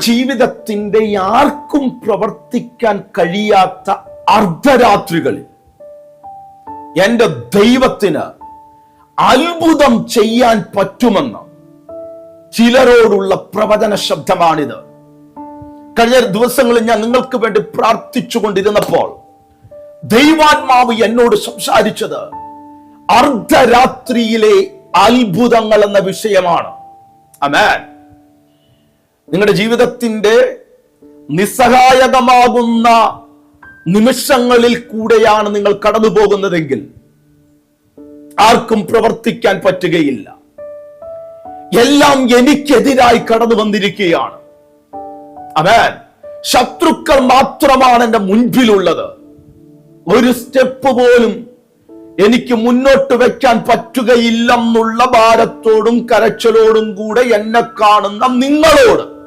ജീവിതത്തിന്റെ ആർക്കും പ്രവർത്തിക്കാൻ കഴിയാത്ത അർദ്ധരാത്രികളിൽ എന്റെ ദൈവത്തിന് അത്ഭുതം ചെയ്യാൻ പറ്റുമെന്ന് ചിലരോടുള്ള പ്രവചന ശബ്ദമാണിത്. കഴിഞ്ഞ ദിവസങ്ങളിൽ ഞാൻ നിങ്ങൾക്ക് വേണ്ടി പ്രാർത്ഥിച്ചുകൊണ്ടിരുന്നപ്പോൾ ദൈവാത്മാവ് എന്നോട് സംസാരിച്ചത് അർദ്ധരാത്രിയിലെ അത്ഭുതങ്ങൾ എന്ന വിഷയമാണ്. അമേൻ നിങ്ങളുടെ ജീവിതത്തിന്റെ നിസ്സഹായകമാകുന്ന നിമിഷങ്ങളിൽ കൂടെയാണ് നിങ്ങൾ കടന്നു പോകുന്നതെങ്കിൽ ആർക്കും പ്രവർത്തിക്കാൻ പറ്റുകയില്ല. എല്ലാം എനിക്കെതിരായി കടന്നു വന്നിരിക്കുകയാണ്. അവൻ ശത്രുക്കൾ മാത്രമാണ് എന്റെ മുൻപിലുള്ളത്. ഒരു സ്റ്റെപ്പ് പോലും എനിക്ക് മുന്നോട്ട് വെക്കാൻ പറ്റുകയില്ലെന്നുള്ള ഭാരത്തോടും കരച്ചലോടും കൂടെ എന്നെ കാണുന്ന നിങ്ങളോട്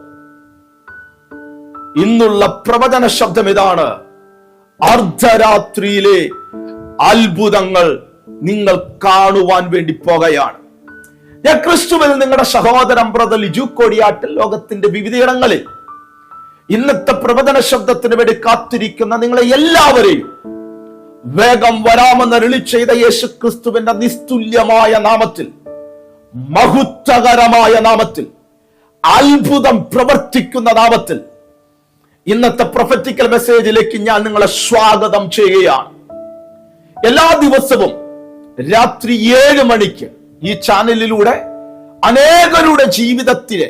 ഇന്നുള്ള പ്രവചന ശബ്ദം ഇതാണ്. അർദ്ധരാത്രിയിലെ അത്ഭുതങ്ങൾ നിങ്ങൾ കാണുവാൻ വേണ്ടി പോകുകയാണ്. ഞാൻ ക്രിസ്തുവിൽ നിങ്ങളുടെ സഹോദരൻ ബ്രദർ ലിജു കോടിയാട്ടിൽ ലോകത്തിന്റെ വിവിധയിടങ്ങളിൽ ഇന്നത്തെ പ്രവചന ശബ്ദത്തിന് വേണ്ടി കാത്തിരിക്കുന്ന നിങ്ങളെ എല്ലാവരെയും വേഗം വരാമെന്ന് അരുളി ചെയ്ത യേശു ക്രിസ്തുവിന്റെ നിസ്തുല്യമായ നാമത്തിൽ മഹുത്തകരമായ നാമത്തിൽ അത്ഭുതം പ്രവർത്തിക്കുന്ന നാമത്തിൽ ഇന്നത്തെ പ്രൊഫറ്റിക്കൽ മെസ്സേജിലേക്ക് ഞാൻ നിങ്ങളെ സ്വാഗതം ചെയ്യുകയാണ്. എല്ലാ ദിവസവും രാത്രി ഏഴ് മണിക്ക് ഈ ചാനലിലൂടെ അനേകരുടെ ജീവിതത്തിലെ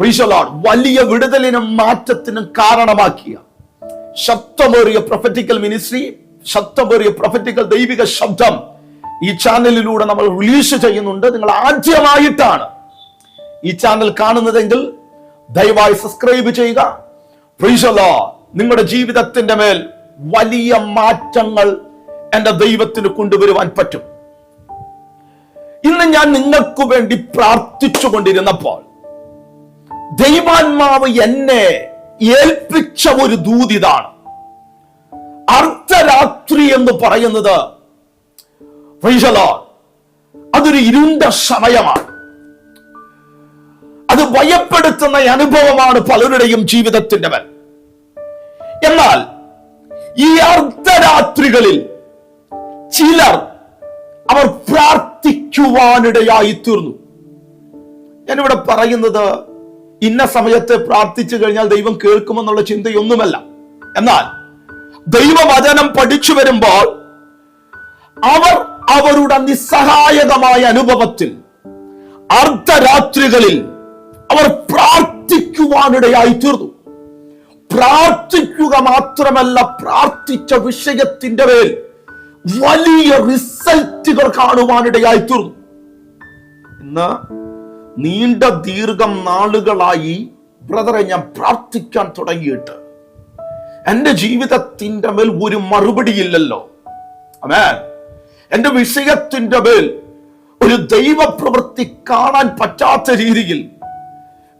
പ്രീശലോഡ് വലിയ വിടുതലിനും മാറ്റത്തിനും കാരണമാക്കിയ ശബ്ദമേറിയ പ്രൊഫറ്റിക്കൽ മിനിസ്ട്രി ശബ്ദമേറിയ പ്രൊഫറ്റിക്കൽ ദൈവിക ശബ്ദം ഈ ചാനലിലൂടെ നമ്മൾ റിലീസ് ചെയ്യുന്നുണ്ട്. നിങ്ങൾ ആദ്യമായിട്ടാണ് ഈ ചാനൽ കാണുന്നതെങ്കിൽ ദയവായി സബ്സ്ക്രൈബ് ചെയ്യുക. പ്രീശലോ നിങ്ങളുടെ ജീവിതത്തിന്റെ മേൽ വലിയ മാറ്റങ്ങൾ എന്റെ ദൈവത്തിന് കൊണ്ടുവരുവാൻ പറ്റും. ഇന്ന് ഞാൻ നിങ്ങൾക്ക് വേണ്ടി പ്രാർത്ഥിച്ചു കൊണ്ടിരുന്നപ്പോൾ ദൈവാത്മാവ് എന്നെ ഏൽപ്പിച്ച ഒരു ദൂതിതാണ് അർദ്ധരാത്രി എന്ന് പറയുന്നത് അതൊരു ഇരുണ്ട സമയമാണ്. അത് ഭയപ്പെടുത്തുന്ന അനുഭവമാണ് പലരുടെയും ജീവിതത്തിന്റെ മേൽ എന്നാൽ ഈ അർദ്ധരാത്രികളിൽ ചിലർ അവർ പ്രാർത്ഥിക്കുവാനിടയായി തീർന്നു ഞാനിവിടെ പറയുന്നത് ഇന്ന സമയത്ത് പ്രാർത്ഥിച്ചു കഴിഞ്ഞാൽ ദൈവം കേൾക്കുമെന്നുള്ള ചിന്തയൊന്നുമല്ല. എന്നാൽ ദൈവവചനം പഠിച്ചു വരുമ്പോൾ അവർ അവരുടെ നിസ്സഹായകമായ അനുഭവത്തിൽ അർദ്ധരാത്രികളിൽ അവർ പ്രാർത്ഥിക്കുവാനിടയായി തീർന്നു. പ്രാർത്ഥിക്കുക മാത്രമല്ല പ്രാർത്ഥിച്ച വിഷയത്തിന്റെ മേൽ വലിയ റിസൾട്ടുകൾ കാണുവാനിടയായി തീർന്നു. ഇന്ന് നീണ്ട ദീർഘം നാളുകളായി ബ്രദറെ ഞാൻ പ്രാർത്ഥിക്കാൻ തുടങ്ങിയിട്ട് എന്റെ ജീവിതത്തിന്റെ മേൽ ഒരു മറുപടിയില്ലല്ലോ അമേ എന്റെ വിഷയത്തിന്റെ മേൽ ഒരു ദൈവപ്രവൃത്തി കാണാൻ പറ്റാത്ത രീതിയിൽ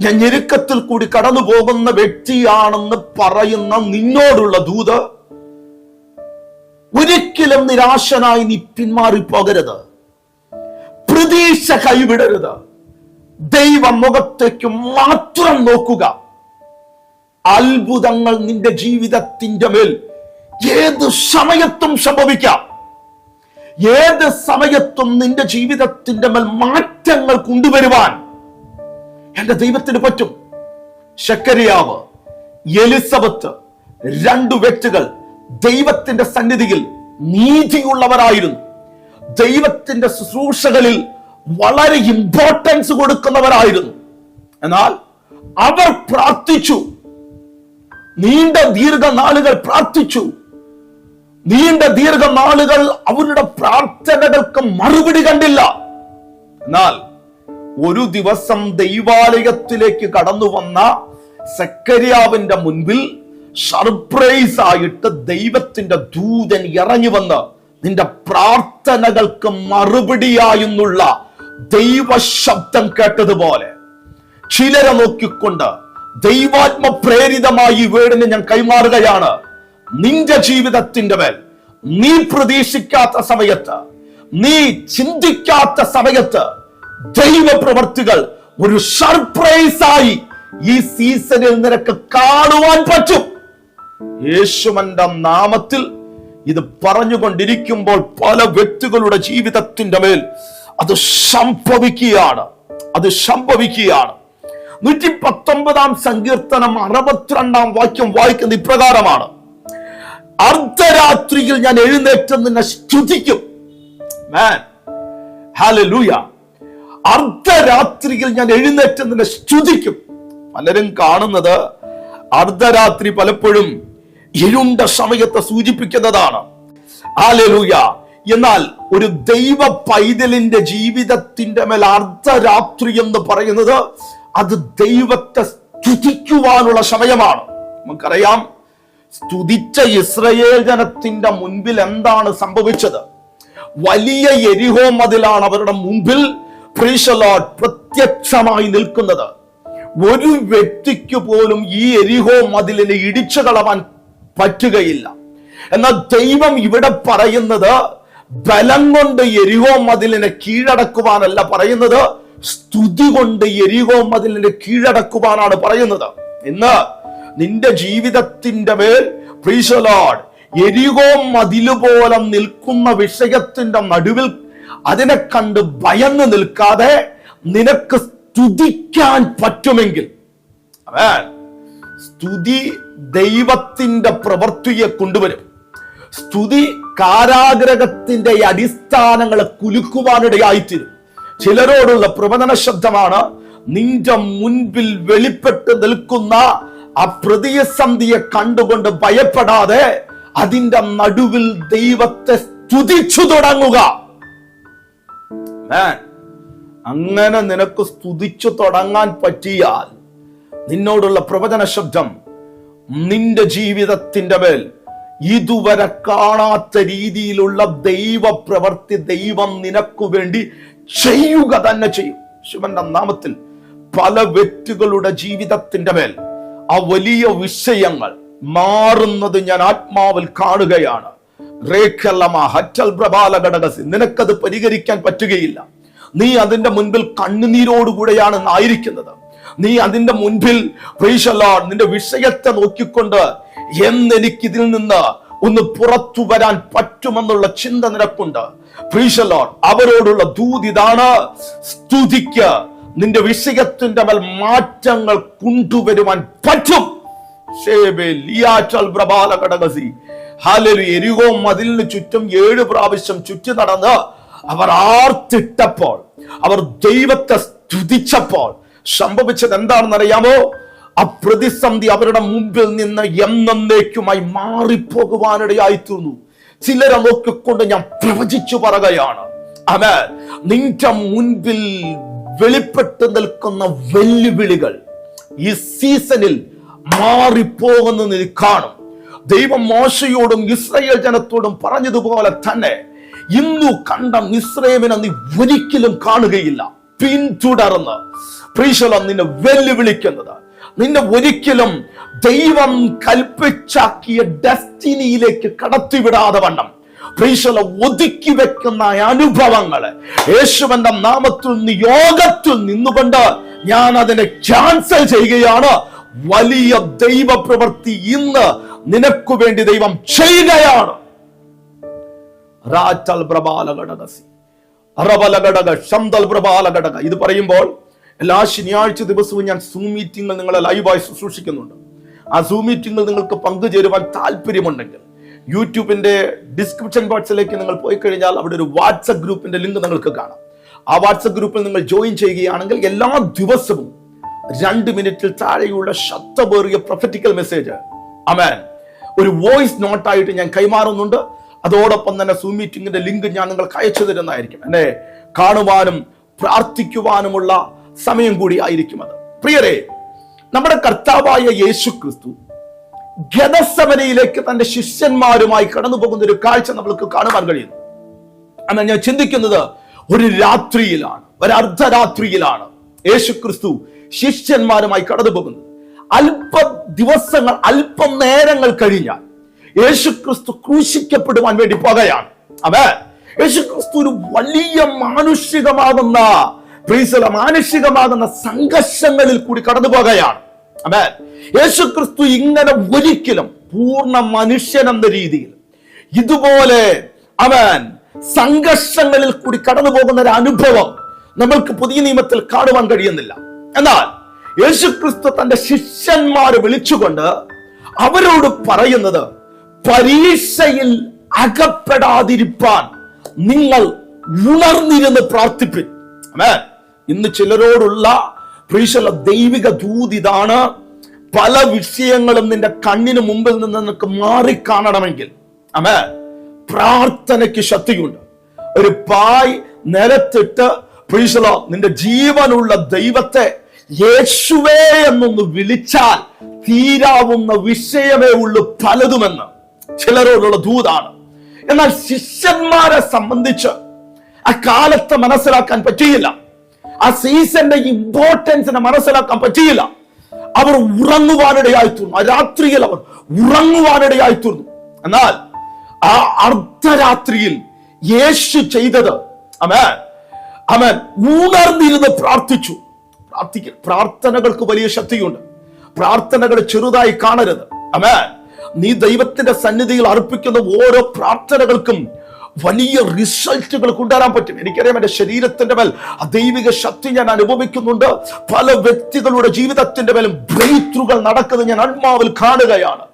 ഞാൻ ഞെരുക്കത്തിൽ കൂടി കടന്നു പോകുന്ന വ്യക്തിയാണെന്ന് പറയുന്ന നിന്നോടുള്ള ദൂത് ഒരിക്കലും നിരാശനായി നീ പിന്മാറിപ്പോകരുത്. പ്രതീക്ഷ കൈവിടരുത്. ദൈവ മുഖത്തേക്ക് മാത്രം നോക്കുക. അത്ഭുതങ്ങൾ നിന്റെ ജീവിതത്തിന്റെ മേൽ ഏത് സമയത്തും സംഭവിക്കാം. ഏത് സമയത്തും നിന്റെ ജീവിതത്തിന്റെ മേൽ മാറ്റങ്ങൾ കൊണ്ടുവരുവാൻ എന്റെ ദൈവത്തിന് പറ്റും. ശക്കരിയാവ് എലിസബത്ത് രണ്ടു വ്യക്തികൾ ദൈവത്തിന്റെ സന്നിധിയിൽ നീതിയുള്ളവരായിരുന്നു. ദൈവത്തിന്റെ ശുശ്രൂഷകളിൽ വളരെ ഇമ്പോർട്ടൻസ് കൊടുക്കുന്നവരായിരുന്നു. എന്നാൽ അവർ പ്രാർത്ഥിച്ചു. നീണ്ട ദീർഘനാളുകൾ പ്രാർത്ഥിച്ചു. നീണ്ട ദീർഘനാളുകൾ അവരുടെ പ്രാർത്ഥനകൾക്ക് മറുപടി കണ്ടില്ല. എന്നാൽ ഒരു ദിവസം ദൈവാലയത്തിലേക്ക് കടന്നു വന്ന സെക്കരിയാവിന്റെ മുൻപിൽ സർപ്രൈസ് ആയിട്ട് ദൈവത്തിന്റെ ദൂതൻ ഇറങ്ങി വന്ന് നിന്റെ പ്രാർത്ഥനകൾക്ക് മറുപടിയായെന്നുള്ള ദൈവശബ്ദം കേട്ടതുപോലെ ചിലരെ നോക്കിക്കൊണ്ട് ദൈവാത്മ പ്രേരിതമായി വീടിന് ഞാൻ കൈമാറുകയാണ്. നിന്റെ ജീവിതത്തിന്റെ മേൽ നീ പ്രതീക്ഷിക്കാത്ത സമയത്ത് നീ ചിന്തിക്കാത്ത സമയത്ത് ദൈവ പ്രവർത്തികൾ ഒരു സർപ്രൈസ് ആയി ഈ സീസണിൽ നിനക്ക് കാണുവാൻ പറ്റും യേശുമന്റെ നാമത്തിൽ ഇത് പറഞ്ഞുകൊണ്ടിരിക്കുമ്പോൾ പല വ്യക്തികളുടെ ജീവിതത്തിന്റെ മേൽ അത് സംഭവിക്കുകയാണ് അത് സംഭവിക്കുകയാണ് നൂറ്റി പത്തൊമ്പതാം സങ്കീർത്തനം അറുപത്തിരണ്ടാം വാക്യം വായിക്കുന്ന ഇപ്രകാരമാണ് അർദ്ധരാത്രിയിൽ ഞാൻ എഴുന്നേറ്റ് നിന്നെ സ്തുതിക്കും. Hallelujah. അർദ്ധരാത്രിയിൽ ഞാൻ എഴുന്നേറ്റ് നിന്നെ സ്തുതിക്കും. പലരും കാണുന്നത് അർദ്ധരാത്രി പലപ്പോഴും ഇരുണ്ട സമയത്തെ സൂചിപ്പിക്കുന്നതാണ്. ആലലൂയ എന്നാൽ ഒരു ദൈവ പൈതലിന്റെ ജീവിതത്തിന്റെ മേൽ അർദ്ധരാത്രി എന്ന് പറയുന്നത് അത് ദൈവത്തെ സ്തുതിക്കുവാനുള്ള സമയമാണ്. നമുക്കറിയാം സ്തുതിച്ച ഇസ്രയേൽ ജനത്തിന്റെ മുൻപിൽ എന്താണ് സംഭവിച്ചത്? വലിയ എരിഹോ മതിലാണ് അവരുടെ മുമ്പിൽ പ്രത്യക്ഷമായി നിൽക്കുന്നത്. ഒരു വ്യക്തിക്ക് പോലും ഈ എരിഹോ മതിലിനെ ഇടിച്ചു കളവാൻ പറ്റുകയില്ല. എന്നാൽ ദൈവം ഇവിടെ പറയുന്നത് ബലം കൊണ്ട് എരിഹോ മതിലിനെ കീഴടക്കുവാനല്ല പറയുന്നത്. സ്തുതി കൊണ്ട് എരിഹോ മതിലിനെ കീഴടക്കുവാനാണ് പറയുന്നത്. ഇന്ന് നിന്റെ ജീവിതത്തിന്റെ മേൽ പ്രീശലോഡ് എരിഹോ മതിലുപോലെ നിൽക്കുന്ന വിഷയത്തിന്റെ നടുവിൽ അതിനെ കണ്ട് ഭയന്ന് നിൽക്കാതെ നിനക്ക് സ്തുതിക്കാൻ പറ്റുമെങ്കിൽ. സ്തുതി ദൈവത്തിന്റെ പ്രവൃത്തിയെ കൊണ്ടുവരും. സ്തുതി കാരാഗ്രഹത്തിന്റെ അടിസ്ഥാനങ്ങളെ കുലുക്കുവാനിടയായിത്തീരും. ചിലരോടുള്ള പ്രവചന ശബ്ദമാണ് നിന്റെ മുൻപിൽ വെളിപ്പെട്ട് നിൽക്കുന്ന ആ പ്രതിസന്ധിയെ കണ്ടുകൊണ്ട് ഭയപ്പെടാതെ അതിന്റെ നടുവിൽ ദൈവത്തെ സ്തുതിച്ചു തുടങ്ങുക. അങ്ങനെ നിനക്ക് സ്തുതിച്ചു തുടങ്ങാൻ പറ്റിയാൽ നിന്നോടുള്ള പ്രവചന ശബ്ദം നിന്റെ ജീവിതത്തിന്റെ മേൽ ഇതുവരെ കാണാത്ത രീതിയിലുള്ള ദൈവ പ്രവർത്തി ദൈവം നിനക്കു വേണ്ടി ചെയ്യുക തന്നെ ചെയ്യും. ശിവന്റെ നാമത്തിൽ പല വ്യക്തികളുടെ ജീവിതത്തിന്റെ മേൽ ആ വലിയ വിഷയങ്ങൾ മാറുന്നത് ഞാൻ ആത്മാവിൽ കാണുകയാണ്. നിനക്കത് പരിഹരിക്കാൻ പറ്റുകയില്ല. നീ അതിന്റെ മുൻപിൽ കണ്ണുനീരോടുകൂടെയാണ് ആയിരിക്കുന്നത് നീ അതിന്റെ മുൻപിൽ നിന്റെ വിഷയത്തെ നോക്കിക്കൊണ്ട് എന്നെനിക്കിതിൽ നിന്ന് ഒന്ന് പുറത്തു വരാൻ പറ്റുമെന്നുള്ള ചിന്ത നിനക്കുണ്ട്. പ്രീശല്ലോ അവരോടുള്ള ദൂതിതാണ് സ്തുതിക്ക് നിന്റെ വിഷയത്തിന്റെ മേൽ മാറ്റങ്ങൾ കൊണ്ടുവരുവാൻ പറ്റും. എരികോ മതിലിന് ചുറ്റും ഏഴ് പ്രാവശ്യം ചുറ്റി നടന്ന് അവർ ആർത്തിട്ടപ്പോൾ അവർ ദൈവത്തെ സ്തുതിച്ചപ്പോൾ. സംഭവിച്ചത് എന്താണെന്ന് അറിയാമോ ആ പ്രതിസന്ധി അവരുടെ മുമ്പിൽ നിന്ന് എന്നേക്കുമായി മാറിപ്പോകുവാനിടയായി തീർന്നു ചിലരെ നോക്കിക്കൊണ്ട് ഞാൻ പ്രവചിച്ചു പറയുകയാണ്. അവ നിന്റെ മുൻപിൽ വെളിപ്പെട്ട് നിൽക്കുന്ന വെല്ലുവിളികൾ ഈ സീസണിൽ മാറിപ്പോകുന്ന നീ കാണും. ദൈവം മോശയോടും ഇസ്രയേൽ ജനത്തോടും പറഞ്ഞതുപോലെ തന്നെ ഇന്നു കണ്ട ഇസ്രേമിനെ നീ ഒരിക്കലും കാണുകയില്ല. പിന്തുടർന്ന്. പ്രീശല നിന്നെ വെല്ലുവിളിക്കുന്നത്. നിന്നെ ഒരിക്കലും ദൈവം കൽപ്പിച്ചാക്കിയ ഡെസ്റ്റിനിയിലേക്ക് കടത്തിവിടാതെ വണ്ണം. പ്രീശല ഒതുക്കി വെക്കുന്ന അനുഭവങ്ങൾ യേശുവന്റെ നാമത്തിൽ നിന്ന് യോഗത്തിൽ നിന്നുകൊണ്ട് ഞാൻ അതിനെ ക്യാൻസൽ ചെയ്യുകയാണ്. വലിയ ദൈവ പ്രവൃത്തി ഇന്ന് നിനക്കു വേണ്ടി ദൈവം ചെയ്യുകയാണ്. ഇത് പറയുമ്പോൾ എല്ലാ ശനിയാഴ്ച ദിവസവും ഞാൻ സൂം മീറ്റിംഗിൽ നിങ്ങളെ ലൈവായി ശുശ്രൂഷിക്കുന്നുണ്ട്. ആ സൂം മീറ്റിംഗിൽ നിങ്ങൾക്ക് പങ്കുചേരുവാൻ താല്പര്യമുണ്ടെങ്കിൽ യൂട്യൂബിന്റെ ഡിസ്ക്രിപ്ഷൻ ബോക്സിലേക്ക് നിങ്ങൾ പോയി കഴിഞ്ഞാൽ അവിടെ ഒരു വാട്സപ്പ് ഗ്രൂപ്പിന്റെ ലിങ്ക് നിങ്ങൾക്ക് കാണാം. ആ വാട്സപ്പ് ഗ്രൂപ്പിൽ നിങ്ങൾ ജോയിൻ ചെയ്യുകയാണെങ്കിൽ എല്ലാ ദിവസവും രണ്ട് മിനിറ്റിൽ താഴെയുള്ള ശബ്ദമേറിയ പ്രൊഫറ്റിക്കൽ മെസ്സേജ് അമേൻ ഒരു വോയിസ് നോട്ടായിട്ട് ഞാൻ കൈമാറുന്നുണ്ട്. അതോടൊപ്പം തന്നെ സൂ മീറ്റിംഗിന്റെ ലിങ്ക് ഞാൻ നിങ്ങൾക്ക് അയച്ചു തരുന്നതായിരിക്കും. എന്നെ കാണുവാനും പ്രാർത്ഥിക്കുവാനുമുള്ള സമയം കൂടി ആയിരിക്കും അത്. പ്രിയരെ നമ്മുടെ കർത്താവായ യേശു ക്രിസ്തു ഗതസമനയിലേക്ക് തന്റെ ശിഷ്യന്മാരുമായി കടന്നു പോകുന്ന ഒരു കാഴ്ച നമ്മൾക്ക് കാണുവാൻ കഴിയുന്നു. എന്നാൽ ഞാൻ ചിന്തിക്കുന്നത് ഒരു രാത്രിയിലാണ് ഒരു അർദ്ധരാത്രിയിലാണ്. യേശു ക്രിസ്തു ശിഷ്യന്മാരുമായി കടന്നു അല്പ ദിവസങ്ങൾ അല്പം നേരങ്ങൾ കഴിഞ്ഞാൽ യേശു ക്രിസ്തു ക്രൂശിക്കപ്പെടുവാൻ വേണ്ടി പോകുകയാണ് അവ യേശു ക്രിസ്തു ഒരു വലിയ മാനുഷികമാകുന്ന മാനുഷികമാകുന്ന സംഘർഷങ്ങളിൽ കൂടി കടന്നു പോകുകയാണ് അവ യേശു ക്രിസ്തു ഇങ്ങനെ ഒരിക്കലും പൂർണ മനുഷ്യൻ എന്ന രീതിയിൽ ഇതുപോലെ അവൻ സംഘർഷങ്ങളിൽ കൂടി കടന്നു പോകുന്ന ഒരു അനുഭവം നമ്മൾക്ക് പുതിയ നിയമത്തിൽ കാണുവാൻ കഴിയുന്നില്ല. എന്നാൽ യേശുക്രിസ്തു തന്റെ ശിഷ്യന്മാരെ വിളിച്ചുകൊണ്ട് അവരോട് പറയുന്നത് പരീക്ഷയിൽ അകപ്പെടാതിരിപ്പാൻ നിങ്ങൾ ഉണർന്നിരുന്ന് പ്രാർത്ഥിപ്പിൻ. ഇന്ന് ചിലരോടുള്ള പ്രീശല ദൈവിക ദൂതിതാണ് പല വിഷയങ്ങളും നിന്റെ കണ്ണിന് മുമ്പിൽ നിന്ന് നിനക്ക് മാറിക്കാണണമെങ്കിൽ. അമേ പ്രാർത്ഥനയ്ക്ക് ശക്തിയുണ്ട്. ഒരു പായ് നിലത്തിട്ട് പ്രീശല നിന്റെ ജീവനുള്ള ദൈവത്തെ യേശുവേ എന്നൊന്ന് വിളിച്ചാൽ തീരാവുന്ന വിഷയമേ ഉള്ളു പലതുമെന്ന്. ചിലരോടുള്ള ദൂതാണ്. എന്നാൽ ശിഷ്യന്മാരെ സംബന്ധിച്ച് ആ കാലത്തെ മനസ്സിലാക്കാൻ പറ്റിയില്ല. ആ സീസന്റെ ഇമ്പോർട്ടൻസിനെ മനസ്സിലാക്കാൻ പറ്റിയില്ല. അവർ ഉറങ്ങുവാനിടയായി തീർന്നു. ആ രാത്രിയിൽ അവർ ഉറങ്ങുവാനിടയായി തീർന്നു. എന്നാൽ ആ അർദ്ധരാത്രിയിൽ യേശു ചെയ്തത് അമേൻ അവൻ ഉണർന്നിരുന്ന് പ്രാർത്ഥിച്ചു. പ്രാർത്ഥനകൾക്ക് വലിയ ശക്തിയുണ്ട്. പ്രാർത്ഥനകൾ ചെറുതായി കാണരുത്. അമേ നീ ദൈവത്തിന്റെ സന്നിധിയിൽ അർപ്പിക്കുന്ന ഓരോ പ്രാർത്ഥനകൾക്കും വലിയ റിസൾട്ടുകൾ കൊണ്ടുവരാൻ പറ്റും. എനിക്കറിയാം എന്റെ ശരീരത്തിന്റെ മേൽ ദൈവിക ശക്തി ഞാൻ അനുഭവിക്കുന്നുണ്ട്. പല വ്യക്തികളുടെ ജീവിതത്തിന്റെ മേലും ബ്രേത്രുകൾ നടക്കുന്നത് ഞാൻ ആത്മാവിൽ കാണുകയാണ്.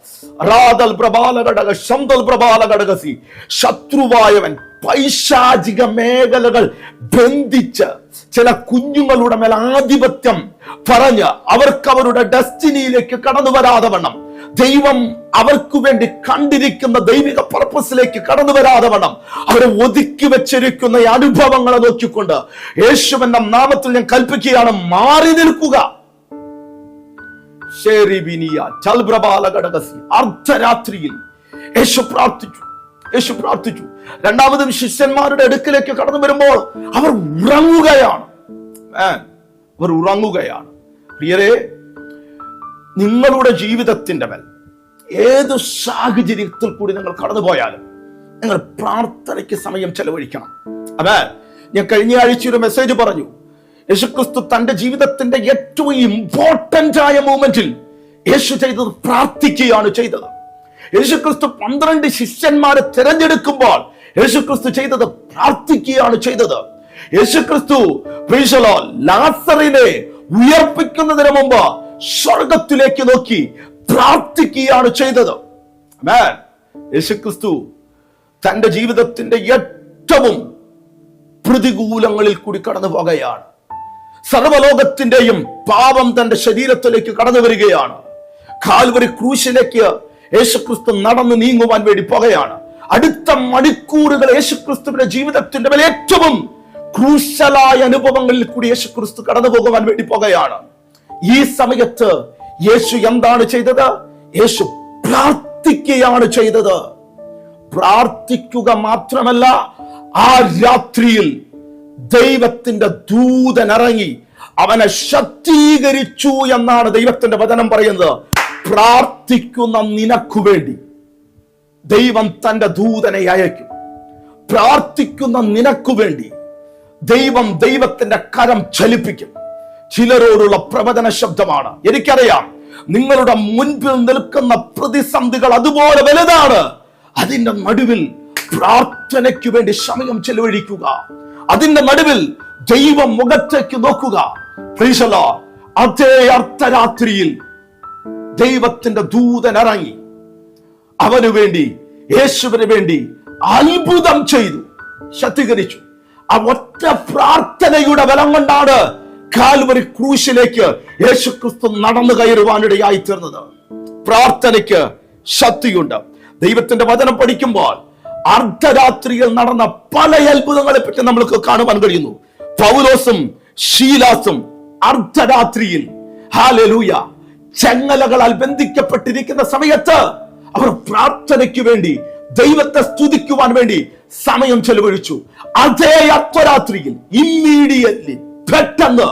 പ്രബാല ഘടക ശന്തൽ പ്രബാല ഘടകസി ശത്രുവായവൻ പൈശാചിക മേഖലകൾ ബന്ധിച്ച് ചില കുഞ്ഞുങ്ങളുടെ മേൽ ആധിപത്യം പറഞ്ഞ് അവർക്ക് അവരുടെ ഡെസ്റ്റിനിയിലേക്ക് കടന്നു വരാതെ വണ്ണം. ദൈവം അവർക്ക് വേണ്ടി കണ്ടിരിക്കുന്ന ദൈവിക പർപ്പസിലേക്ക് കടന്നു വരാതെ വണ്ണം. അവരെ ഒതുക്കി വെച്ചിരിക്കുന്ന അനുഭവങ്ങളെ നോക്കിക്കൊണ്ട് യേശു എന്ന നാമത്തിൽ ഞാൻ കൽപ്പിക്കുകയാണ് മാറി നിൽക്കുക. അർദ്ധരാത്രിയിൽ യേശു പ്രാർത്ഥിച്ചു. യേശു പ്രാർത്ഥിച്ചു. രണ്ടാമതും ശിഷ്യന്മാരുടെ അടുക്കിലേക്ക് കടന്നു വരുമ്പോൾ അവർ ഉറങ്ങുകയാണ്. അവർ ഉറങ്ങുകയാണ്. പ്രിയരെ നിങ്ങളുടെ ജീവിതത്തിന്റെ മേൽ ഏത് സാഹചര്യത്തിൽ കൂടി നിങ്ങൾ കടന്നുപോയാലും നിങ്ങൾ പ്രാർത്ഥനയ്ക്ക് സമയം ചെലവഴിക്കണം. അതെ ഞാൻ കഴിഞ്ഞ ആഴ്ച ഒരു മെസ്സേജ് പറഞ്ഞു. യേശുക്രിസ്തു തന്റെ ജീവിതത്തിന്റെ ഏറ്റവും ഇമ്പോർട്ടന്റ് ആയ മൂമെന്റിൽ യേശു ചെയ്തത് പ്രാർത്ഥിക്കുകയാണ് ചെയ്തത്. യേശുക്രിസ്തു പന്ത്രണ്ട് ശിഷ്യന്മാരെ തിരഞ്ഞെടുക്കുമ്പോൾ യേശുക്രിസ്തു ചെയ്തത് പ്രാർത്ഥിക്കുകയാണ് ചെയ്തത്. യേശുക്രിസ്തു പ്രീശലോ ലാസറിനെ ഉയർപ്പിക്കുന്നതിന് മുമ്പ് സ്വർഗത്തിലേക്ക് നോക്കി പ്രാർത്ഥിക്കുകയാണ് ചെയ്തത്. യേശുക്രിസ്തു തന്റെ ജീവിതത്തിന്റെ ഏറ്റവും പ്രതികൂലങ്ങളിൽ കൂടി കടന്നു പോകുകയാണ്. സർവലോകത്തിന്റെയും പാപം തന്റെ ശരീരത്തിലേക്ക് കടന്നു വരികയാണ്. കാൽവരി ക്രൂശിലേക്ക് യേശുക്രിസ്തു നടന്നു നീങ്ങുവാൻ വേണ്ടി പോകുകയാണ് അടുത്ത മണിക്കൂറുകൾ യേശുക്രിസ്തുവിന്റെ ജീവിതത്തിന്റെ മേൽ ഏറ്റവും ക്രൂശലായ അനുഭവങ്ങളിൽ കൂടി യേശുക്രിസ്തു കടന്നു പോകുവാൻ വേണ്ടി പോകുകയാണ് ഈ സമയത്ത് യേശു എന്താണ് ചെയ്തത്? യേശു പ്രാർത്ഥിക്കുകയാണ് ചെയ്തത്. പ്രാർത്ഥിക്കുക മാത്രമല്ല ആ രാത്രിയിൽ ദൈവത്തിന്റെ ദൂതൻ ഇറങ്ങി അവനെ ശക്തീകരിച്ചു എന്നാണ് ദൈവത്തിന്റെ വചനം പറയുന്നത്. പ്രാർത്ഥിക്കുന്ന നിനക്കു വേണ്ടി ദൈവം തന്റെ ദൂതനെ അയക്കും. പ്രാർത്ഥിക്കുന്ന നിനക്കു വേണ്ടി ദൈവം ദൈവത്തിന്റെ കരം ചലിപ്പിക്കും. ചിലരോടുള്ള പ്രവചന ശബ്ദമാണ്. എനിക്കറിയാം നിങ്ങളുടെ മുൻപിൽ നിൽക്കുന്ന പ്രതിസന്ധികൾ അതുപോലെ വലുതാണ്. അതിന്റെ നടുവിൽ പ്രാർത്ഥനയ്ക്ക് വേണ്ടി സമയം ചെലവഴിക്കുക. അതിന്റെ നടുവിൽ ദൈവം മുഖത്തേക്ക് നോക്കുക. അതേ അർദ്ധരാത്രിയിൽ ദൈവത്തിന്റെ ദൂതൻ ഇറങ്ങി അവനു വേണ്ടി യേശുവിന് വേണ്ടി അത്ഭുതം ചെയ്തു. ശക്തീകരിച്ചു ആ ഒറ്റ പ്രാർത്ഥനയുടെ ബലം കൊണ്ടാണ് കാൽവരി ക്രൂശിലേക്ക് യേശു ക്രിസ്തു നടന്നു കയറുവാനിടയായി തീർന്നത്. പ്രാർത്ഥനയ്ക്ക് ശക്തിയുണ്ട്. ദൈവത്തിന്റെ വചനം പഠിക്കുമ്പോൾ അർദ്ധരാത്രിയിൽ നടന്ന പല അത്ഭുതങ്ങളെ പറ്റി നമ്മൾക്ക് കാണുവാൻ കഴിയുന്നു. പൗലോസും ശീലാസും അർദ്ധരാത്രിയിൽ. ഹാലലൂയ. ചെങ്ങലകളാൽ ബന്ധിക്കപ്പെട്ടിരിക്കുന്ന സമയത്ത് അവർ പ്രാർത്ഥനയ്ക്ക് വേണ്ടി ദൈവത്തെ സ്തുതിക്കുവാൻ വേണ്ടി സമയം ചെലവഴിച്ചു. അതേ അത്വരാത്രിയിൽ ഇമ്മീഡിയറ്റ്ലി പെട്ടെന്ന്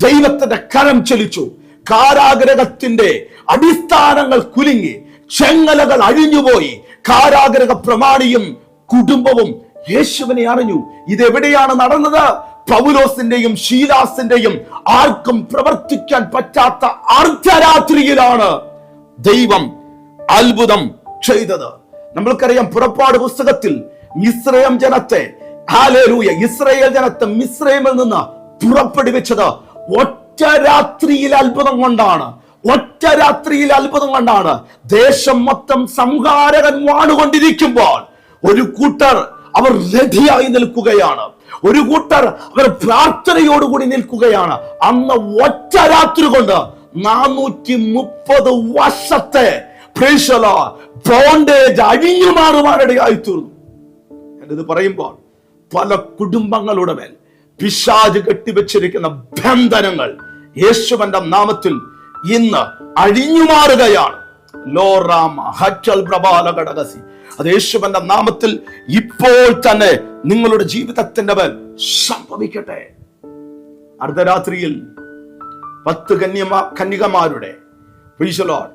ദൈവത്തിന്റെ കരം ചലിച്ചു. കാരാഗ്രഹത്തിന്റെ അടിസ്ഥാനങ്ങൾ കുലുങ്ങി ചെങ്ങലകൾ അഴിഞ്ഞുപോയി. കാരാഗ്രഹ പ്രമാണിയും കുടുംബവും യേശുവിനെ അറിഞ്ഞു. ഇതെവിടെയാണ് നടന്നത്? പൗലോസിന്റെയും ശീലാസിന്റെയും ആർക്കും പ്രവർത്തിക്കാൻ പറ്റാത്ത അർദ്ധരാത്രിയിലാണ് ദൈവം അത്ഭുതം ചെയ്തത്. നമ്മൾക്കറിയാം പുറപ്പാട് പുസ്തകത്തിൽ ഇസ്രയേം ജനത്തെ ഹാലേലൂയ ഇസ്രയേൽ ജനത്തെ മിസ്രൈമിൽ നിന്ന് പുറപ്പെടുവിച്ചത് ഒറ്റ രാത്രിയിൽ അത്ഭുതം കൊണ്ടാണ്. ഒറ്റ രാത്രിയിൽ അത്ഭുതം കൊണ്ടാണ്. ദേശം മൊത്തം സംഹാരകൻ വാണുകൊണ്ടിരിക്കുമ്പോൾ ഒരു കൂട്ടർ അവർ റെഡിയായി നിൽക്കുകയാണ്. ഒരു കൂട്ടർ അവർ പ്രാർത്ഥനയോടുകൂടി നിൽക്കുകയാണ്. അന്ന് ഒറ്റ രാത്രി കൊണ്ട് നാനൂറ്റി മുപ്പത് വർഷത്തെ ബോണ്ടേജ് അഴിഞ്ഞു മാറുവാനിടയായി തീർന്നു. ഞാനിത് പറയുമ്പോൾ പല കുടുംബങ്ങളുടെ മേൽ പിശാജ് കെട്ടിവെച്ചിരിക്കുന്ന ബന്ധനങ്ങൾ യേശുവന്റെ നാമത്തിൽ ഇന്ന് അഴിഞ്ഞു മാറുകയാണ്. ലോറാമ ഹച്ചൽ പ്രബാല ഘടകസി. അത് യേശുവന്റെ നാമത്തിൽ ഇപ്പോൾ തന്നെ നിങ്ങളുടെ ജീവിതത്തിന്റെ മേൽ സംഭവിക്കട്ടെ. അർദ്ധരാത്രിയിൽ പത്ത് കന്യമാ കന്യകമാരുടെ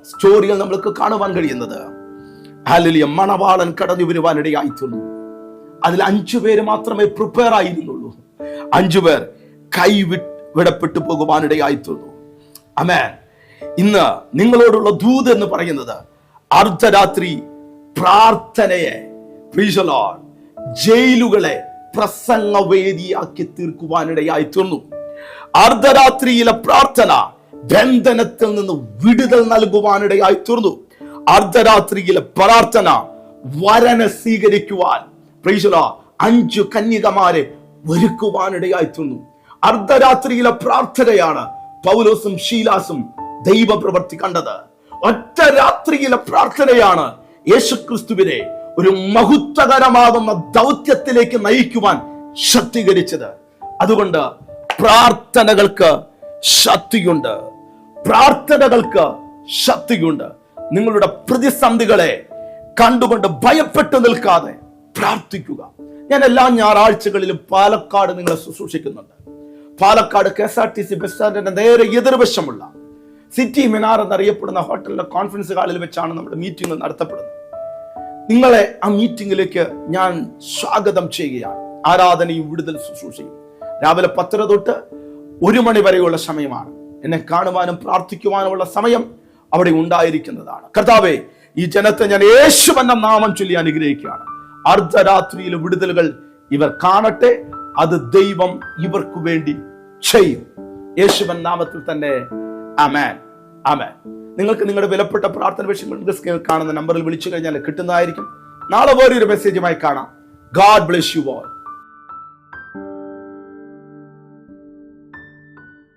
സ്റ്റോറിയിൽ നമ്മൾക്ക് കാണുവാൻ കഴിയുന്നത്. ഹാലലിയ മണവാളൻ കടന്നു വരുവാനിടയായി തീർന്നു അതിൽ അഞ്ചു പേര് മാത്രമേ പ്രിപ്പയർ ആയിരുന്നുള്ളൂ. അഞ്ചു പേർ കൈ വിടപ്പെട്ടു പോകുവാനിടയായി തീർന്നു അമേൻ ഇന്ന് നിങ്ങളോടുള്ള ദൂത് എന്ന് പറയുന്നത് അർദ്ധരാത്രി പ്രാർത്ഥനയെ ജയിലുകളെ പ്രസംഗവേദിയാക്കി തീർക്കുവാനിടയായി തീർന്നു. അർദ്ധരാത്രിയിലെ പ്രാർത്ഥന ബന്ധനത്തിൽ നിന്ന് വിടുതൽ നൽകുവാനിടയായി തീർന്നു. അർദ്ധരാത്രിയിലെ പ്രാർത്ഥന വരനെ സ്വീകരിക്കുവാൻ അഞ്ചു കന്യകമാരെ ഒരുക്കുവാനിടയായി തീർന്നു. അർദ്ധരാത്രിയിലെ പ്രാർത്ഥനയാണ് പൗലോസും ഷീലാസും ദൈവപ്രവർത്തി കണ്ടത്. ഒറ്റ രാത്രിയിലെ പ്രാർത്ഥനയാണ് യേശുക്രിസ്തുവിനെ ഒരു മഹത്വകരമാകുന്ന ദൗത്യത്തിലേക്ക് നയിക്കുവാൻ ശക്തീകരിച്ചത്. അതുകൊണ്ട് പ്രാർത്ഥനകൾക്ക് ശക്തിയുണ്ട്. പ്രാർത്ഥനകൾക്ക് ശക്തിയുണ്ട്. നിങ്ങളുടെ പ്രതിസന്ധികളെ കണ്ടുകൊണ്ട് ഭയപ്പെട്ടു നിൽക്കാതെ പ്രാർത്ഥിക്കുക. ഞാൻ എല്ലാ ഞായറാഴ്ചകളിലും പാലക്കാട് നിങ്ങളെ ശുശ്രൂഷിക്കുന്നുണ്ട്. Palakkad K S R T C bus സ്റ്റാൻഡിന്റെ നേരെ എതിർവശമുള്ള സിറ്റി മിനാർ എന്നറിയപ്പെടുന്ന ഹോട്ടലിലെ കോൺഫറൻസ് ഹാളിൽ വെച്ചാണ് നമ്മുടെ മീറ്റിംഗ് നടത്തപ്പെടുന്നത്. നിങ്ങളെ ആ മീറ്റിംഗിലേക്ക് ഞാൻ സ്വാഗതം ചെയ്യുകയാണ്. ആരാധനയും വിടുതൽ ശുശ്രൂഷയും. രാവിലെ പത്തര തൊട്ട് ഒരു മണി വരെയുള്ള സമയമാണ്. എന്നെ കാണുവാനും പ്രാർത്ഥിക്കുവാനുമുള്ള സമയം അവിടെ ഉണ്ടായിരിക്കുന്നതാണ്. കർത്താവേ ഈ ജനത്തെ ഞാൻ യേശു എന്ന നാമം ചൊല്ലി അനുഗ്രഹിക്കുകയാണ്. അർദ്ധരാത്രിയിലെ വിടുതലുകൾ ഇവർ കാണട്ടെ അത് ദൈവം ഇവർക്ക് വേണ്ടി ചെയ്യും. യേശുവൻ നാമത്തിൽ തന്നെ അമേൻ അമേൻ നിങ്ങൾക്ക് നിങ്ങളുടെ വിലപ്പെട്ട പ്രാർത്ഥന വിഷയങ്ങൾ സ്ക്രീനിൽ കാണുന്ന നമ്പറിൽ വിളിച്ചു കഴിഞ്ഞാൽ കിട്ടുന്നതായിരിക്കും. നാളെ വേറൊരു മെസ്സേജുമായി കാണാം. God bless you all